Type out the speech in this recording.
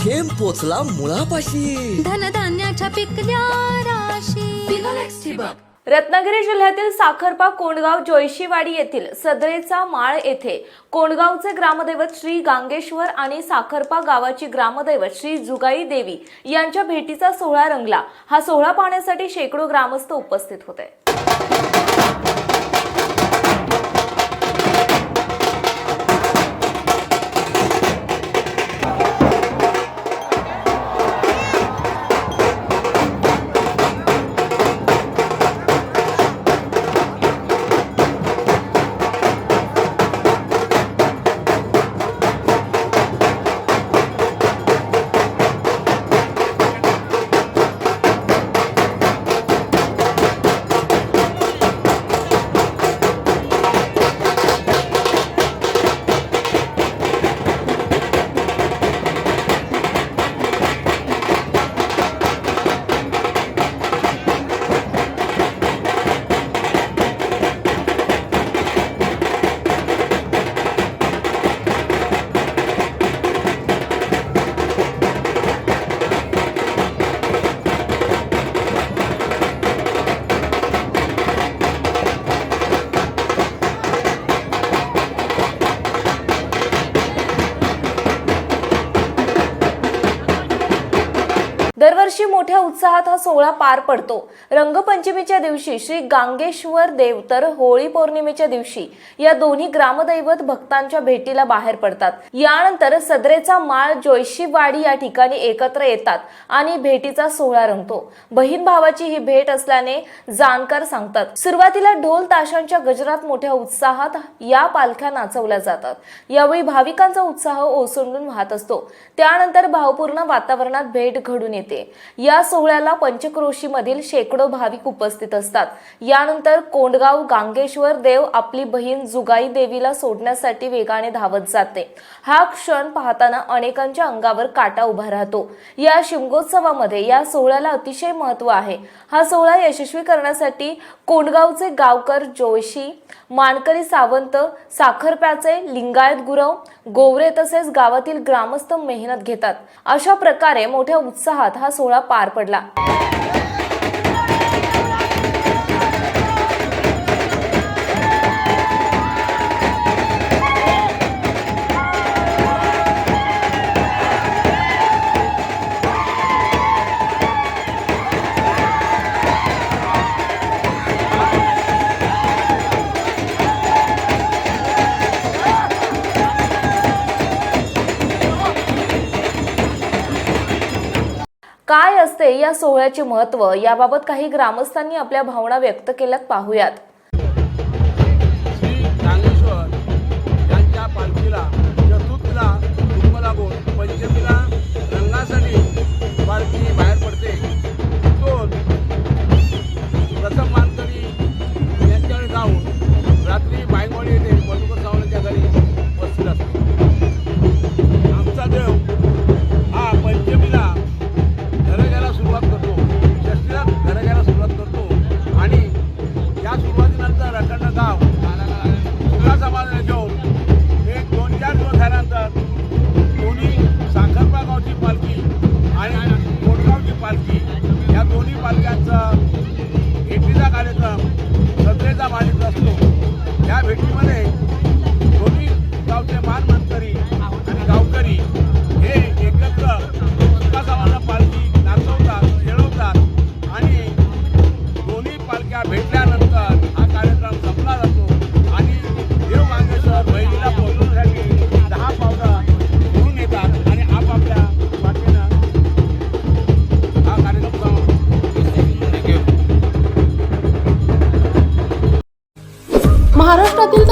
थेंब पोचला मुळापाशी. धनधान्याच्या पिकल्या राशी. रत्नागिरी जिल्ह्यातील साखरपा कोंडगाव जोयशीवाडी येथील सदरेचा माळ येथे कोंडगावचे ग्रामदैवत श्री गांगेश्वर आणि साखरपा गावाची ग्रामदैवत श्री जुगाई देवी यांच्या भेटीचा सोहळा रंगला. हा सोहळा पाहण्यासाठी शेकडो ग्रामस्थ उपस्थित होते. दरवर्षी मोठ्या उत्साहात हा सोहळा पार पडतो. रंगपंचमीच्या दिवशी श्री गांगेश्वर देव तर होळी पौर्णिमेच्या दिवशी या दोन्ही ग्रामदैवत भक्तांच्या भेटीला बाहेर पडतात. यानंतर सदरेचा माळ जोयशीवाडी या ठिकाणी एकत्र येतात आणि भेटीचा सोहळा रंगतो. बहीण भावाची ही भेट असल्याने जाणकार सांगतात सुरुवातीला ढोल ताशांच्या गजरात मोठ्या उत्साहात या पालख्या नाचवल्या जातात. यावेळी भाविकांचा उत्साह ओसंडून वाहत असतो. त्यानंतर भावपूर्ण वातावरणात भेट घडून येते. या सोहळ्याला पंचक्रोशी मधील शेकडो भाविक उपस्थित असतात. यानंतर कोंडगाव गांगेश्वर देव आपली बहीण जुगाई देवीला सोडण्यासाठी वेगाने धावत जाते. हा क्षण पाहताना अनेकांच्या अंगावर काटा उभा राहतो. या शिमगोत्सवामध्ये या सोहळ्याला अतिशय महत्त्व आहे. हा सोहळा यशस्वी करण्यासाठी कोंडगावचे गावकर जोशी मानकरी सावंत साखरप्याचे लिंगायत गुरव गोवरे तसेच गावातील ग्रामस्थ मेहनत घेतात. अशा प्रकारे मोठ्या उत्साहात हा सोहळा सोहळा पार पडला. काय असते या सोहळ्याचे महत्त्व याबाबत काही ग्रामस्थांनी आपल्या भावना व्यक्त केल्यात पाहूयात. श्री यांच्या पालखीला चतुर्थीला पंचमीला रंगासाठी सुरुवातीनंतर गाव सुद्धा समाजाने घेऊन. एक दोन चार दिवस झाल्यानंतर दोन्ही साखरपा गावची पालखी आणि कोटगावची पालखी या दोन्ही पालख्यांचा भेटीचा कार्यक्रम सत्रेचा मालिक असतो. या भेटीमध्ये दोन्ही गावचे मानमंत्री आणि गावकरी हे एकत्र सुखासमाना पालखी नाचवतात खेळवतात आणि दोन्ही पालख्या भेटल्या